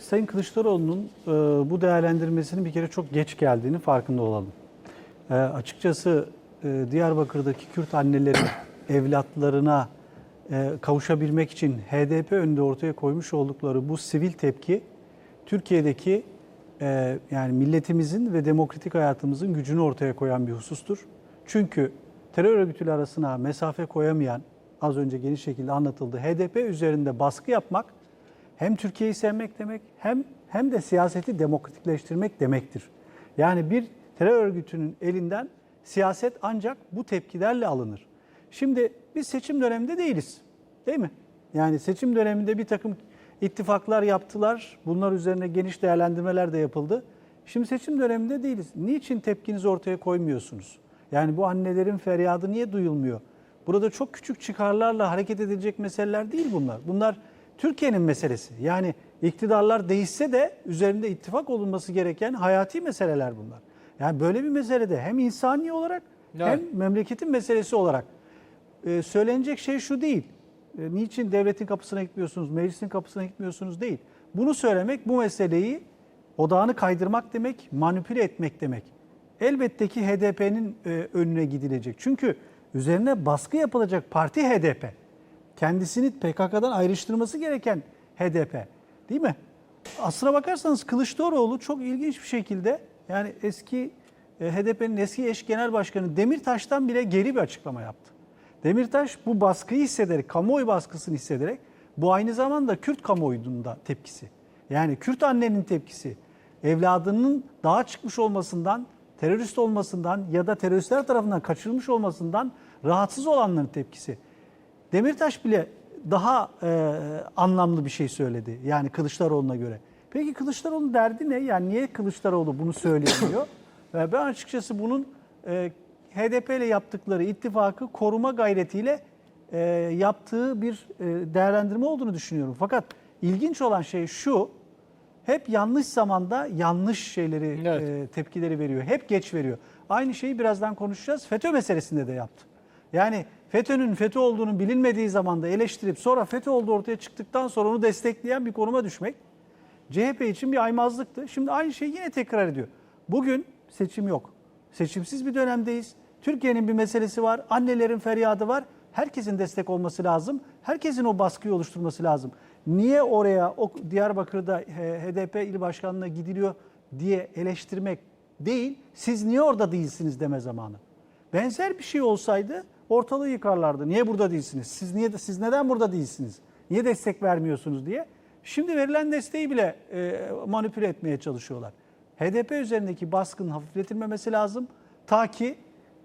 Sayın Kılıçdaroğlu'nun e, bu değerlendirmesinin bir kere çok geç geldiğini farkında olalım. E, açıkçası e, Diyarbakır'daki Kürt annelerin evlatlarına e, kavuşabilmek için HDP önünde ortaya koymuş oldukları bu sivil tepki Türkiye'deki e, yani milletimizin ve demokratik hayatımızın gücünü ortaya koyan bir husustur. Çünkü terör örgütüyle arasına mesafe koyamayan az önce geniş şekilde anlatıldı. HDP üzerinde baskı yapmak hem Türkiye'yi sevmek demek hem hem de siyaseti demokratikleştirmek demektir. Yani bir terör örgütünün elinden siyaset ancak bu tepkilerle alınır. Şimdi biz seçim döneminde değiliz. Değil mi? Yani seçim döneminde bir takım ittifaklar yaptılar. Bunlar üzerine geniş değerlendirmeler de yapıldı. Şimdi seçim döneminde değiliz. Niçin tepkinizi ortaya koymuyorsunuz? Yani bu annelerin feryadı niye duyulmuyor? Burada çok küçük çıkarlarla hareket edilecek meseleler değil bunlar. Bunlar Türkiye'nin meselesi. Yani iktidarlar değişse de üzerinde ittifak olunması gereken hayati meseleler bunlar. Yani böyle bir meselede hem insani olarak Evet. hem memleketin meselesi olarak e, söylenecek şey şu değil. E, niçin devletin kapısına gitmiyorsunuz, meclisin kapısına gitmiyorsunuz değil. Bunu söylemek bu meseleyi odağını kaydırmak demek, manipüle etmek demek. Elbette ki HDP'nin e, önüne gidilecek. Çünkü üzerine baskı yapılacak parti HDP. Kendisini PKK'dan ayrıştırması gereken HDP. Değil mi? Aslına bakarsanız Kılıçdaroğlu çok ilginç bir şekilde yani eski e, HDP'nin eski eş genel başkanı Demirtaş'tan bile geri bir açıklama yaptı. Demirtaş bu baskıyı hissederek, kamuoyu baskısını hissederek bu aynı zamanda Kürt kamuoyunun tepkisi. Yani Kürt annenin tepkisi. Evladının dağa çıkmış olmasından, terörist olmasından ya da teröristler tarafından kaçırılmış olmasından rahatsız olanların tepkisi. Demirtaş bile daha e, anlamlı bir şey söyledi. Yani Kılıçdaroğlu'na göre. Peki Kılıçdaroğlu'nun derdi ne? Yani niye Kılıçdaroğlu bunu söyleyemiyor? Ben açıkçası bunun e, HDP ile yaptıkları ittifakı koruma gayretiyle e, yaptığı bir e, değerlendirme olduğunu düşünüyorum. Fakat ilginç olan şey şu, hep yanlış zamanda yanlış şeyleri, Evet. e, tepkileri veriyor. Hep geç veriyor. Aynı şeyi birazdan konuşacağız. FETÖ meselesinde de yaptı. Yani FETÖ'nün FETÖ olduğunu bilinmediği zamanda eleştirip sonra FETÖ olduğu ortaya çıktıktan sonra onu destekleyen bir konuma düşmek CHP için bir aymazlıktı. Şimdi aynı şeyi yine tekrar ediyor. Bugün seçim yok. Seçimsiz bir dönemdeyiz. Türkiye'nin bir meselesi var. Annelerin feryadı var. Herkesin destek olması lazım. Herkesin o baskıyı oluşturması lazım. Niye oraya o Diyarbakır'da HDP il başkanlığına gidiliyor diye eleştirmek değil. Siz niye orada değilsiniz deme zamanı. Benzer bir şey olsaydı ortalığı yıkarlardı. Niye burada değilsiniz? Siz niye siz neden burada değilsiniz? Niye destek vermiyorsunuz diye. Şimdi verilen desteği bile e, manipüle etmeye çalışıyorlar. HDP üzerindeki baskının hafifletilmemesi lazım. Ta ki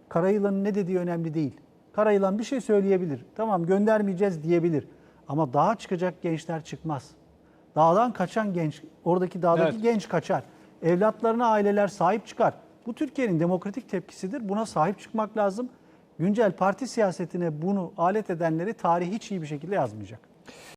Karayılan'ın ne dediği önemli değil. Karayılan bir şey söyleyebilir. Tamam göndermeyeceğiz diyebilir. Ama dağa çıkacak gençler çıkmaz. Dağdan kaçan genç, oradaki dağdaki Evet. genç kaçar. Evlatlarına aileler sahip çıkar. Bu Türkiye'nin demokratik tepkisidir. Buna sahip çıkmak lazım. Güncel parti siyasetine bunu alet edenleri tarih hiç iyi bir şekilde yazmayacak.